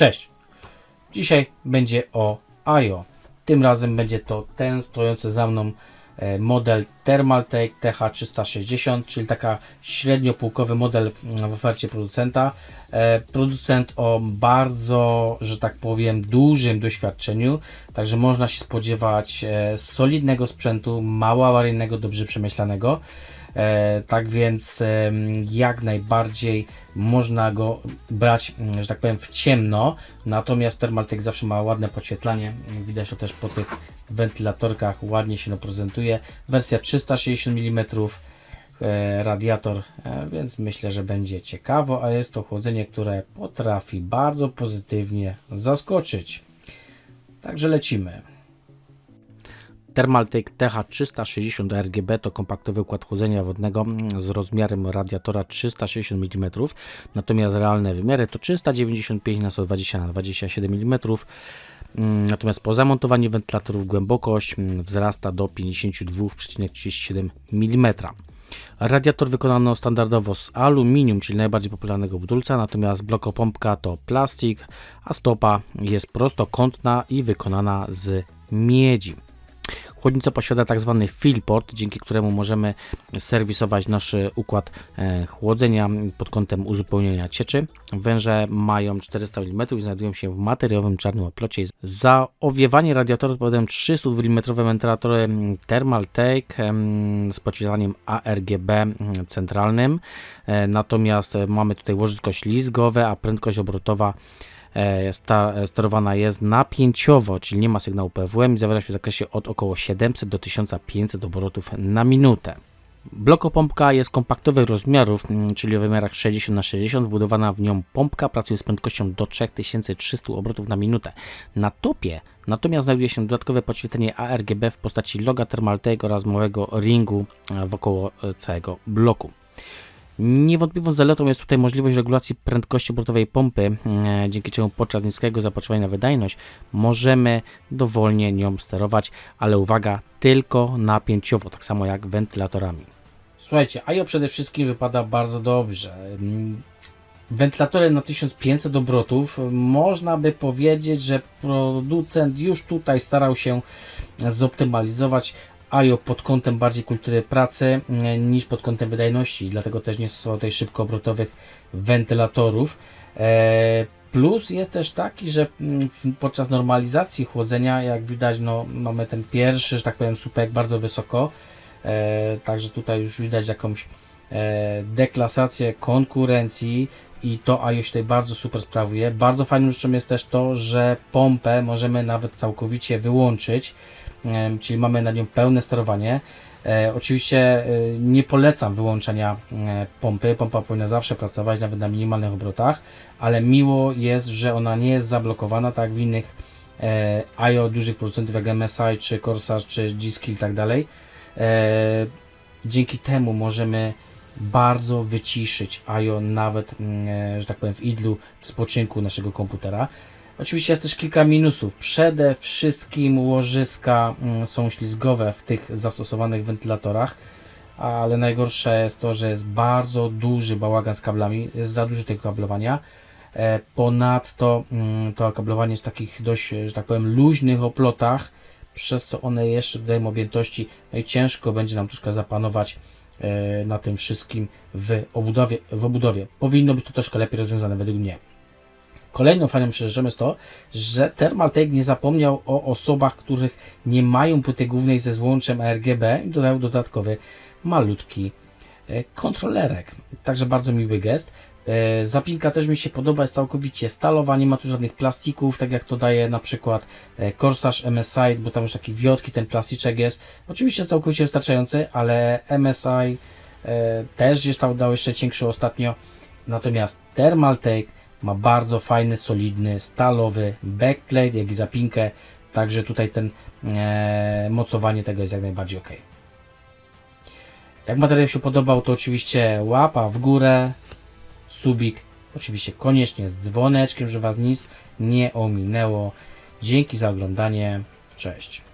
Cześć! Dzisiaj będzie o IO. Tym razem będzie to ten stojący za mną e, model Thermaltake TH360, czyli taka średniopółkowy model mm, w ofercie producenta. E, Producent o bardzo, że tak powiem, dużym doświadczeniu, także można się spodziewać e, solidnego sprzętu, mało awaryjnego, dobrze przemyślanego. E, tak więc jak najbardziej można go brać, mm, że tak powiem, w ciemno. Natomiast Thermaltake zawsze ma ładne podświetlanie. Widać to też po tych wentylatorkach, ładnie się to prezentuje. Wersja 360 mm e, radiator, e, więc myślę, że będzie ciekawo, a jest to chłodzenie, które potrafi bardzo pozytywnie zaskoczyć. Także lecimy. Thermaltake TH360 RGB to kompaktowy układ chłodzenia wodnego z rozmiarem radiatora 360 mm, natomiast realne wymiary to 395 na 120 na 27 mm. Mm, Natomiast po zamontowaniu wentylatorów głębokość mm, wzrasta do 52,37 mm. Radiator wykonano standardowo z aluminium, czyli najbardziej popularnego budulca, natomiast blokopompka to plastik, a stopa jest prostokątna i wykonana z miedzi. Chłodnica posiada tak zwany fillport, dzięki któremu możemy serwisować nasz układ e, chłodzenia pod kątem uzupełnienia cieczy. Węże mają 400 mm i znajdują się w materiałowym czarnym oplocie. Za owiewanie radiatora odpowiadają 300 mm wentylatory Thermaltake em, z podświetlaniem ARGB centralnym. E, Natomiast e, mamy tutaj łożysko ślizgowe, a prędkość obrotowa e, sterowana jest napięciowo, czyli nie ma sygnału PWM i zawiera się w zakresie od około 700 do 1500 obrotów na minutę. Blokopompka jest kompaktowych rozmiarów, mm, czyli o wymiarach 60 na 60 Wbudowana w nią pompka pracuje z prędkością do 3300 obrotów na minutę. Na topie natomiast znajduje się dodatkowe podświetlenie ARGB w postaci loga Thermaltake oraz małego ringu e, wokoło e, całego bloku. Niewątpliwą zaletą jest tutaj możliwość regulacji prędkości obrotowej pompy, e, dzięki czemu podczas niskiego zapotrzebowania na wydajność możemy dowolnie nią sterować, ale uwaga, tylko napięciowo, tak samo jak wentylatorami. Słuchajcie, IO przede wszystkim wypada bardzo dobrze. Mm, Wentylatory na 1500 obrotów, można by powiedzieć, że producent już tutaj starał się zoptymalizować IO pod kątem bardziej kultury pracy e, niż pod kątem wydajności, dlatego też nie stosował tutaj szybkoobrotowych wentylatorów. E, Plus jest też taki, że mm, podczas normalizacji chłodzenia, jak widać, no, mamy ten pierwszy, że tak powiem, słupek bardzo wysoko, e, także tutaj już widać jakąś deklasację konkurencji i to IO się tutaj bardzo super sprawuje. Bardzo fajną rzeczą jest też to, że pompę możemy nawet całkowicie wyłączyć, czyli mamy na nią pełne sterowanie. E, oczywiście e, nie polecam wyłączenia e, pompy. Pompa powinna zawsze pracować, nawet na minimalnych obrotach, ale miło jest, że ona nie jest zablokowana, tak jak w innych IO dużych producentów jak MSI, czy Corsair, czy G-Skill i tak dalej. Dzięki temu możemy bardzo wyciszyć IO nawet, mm, że tak powiem, w idlu, w spoczynku naszego komputera. Oczywiście jest też kilka minusów. Przede wszystkim łożyska mm, są ślizgowe w tych zastosowanych wentylatorach, ale najgorsze jest to, że jest bardzo duży bałagan z kablami, jest za dużo tego kablowania. E, Ponadto mm, to kablowanie jest w takich dość, że tak powiem, luźnych oplotach, przez co one jeszcze dodają objętości, no i ciężko będzie nam troszkę zapanować e, na tym wszystkim w obudowie, w obudowie. Powinno być to troszkę lepiej rozwiązane według mnie. Kolejną fajną rzeczą jest to, że Thermaltake nie zapomniał o osobach, których nie mają płyty głównej ze złączem RGB i dodał dodatkowy malutki e, kontrolerek. Także bardzo miły gest. E, Zapinka też mi się podoba, jest całkowicie stalowa, nie ma tu żadnych plastików, tak jak to daje na przykład e, Corsair MSI, bo tam już taki wiotki ten plasticzek jest. Oczywiście całkowicie wystarczający, ale MSI e, też gdzieś tam dał jeszcze cięższy ostatnio. Natomiast Thermaltake ma bardzo fajny, solidny, stalowy backplate, jak i zapinkę, także tutaj ten e, mocowanie tego jest jak najbardziej ok. Jak materiał się podobał, to oczywiście łapa w górę, subik, oczywiście koniecznie z dzwoneczkiem, żeby Was nic nie ominęło. Dzięki za oglądanie, cześć.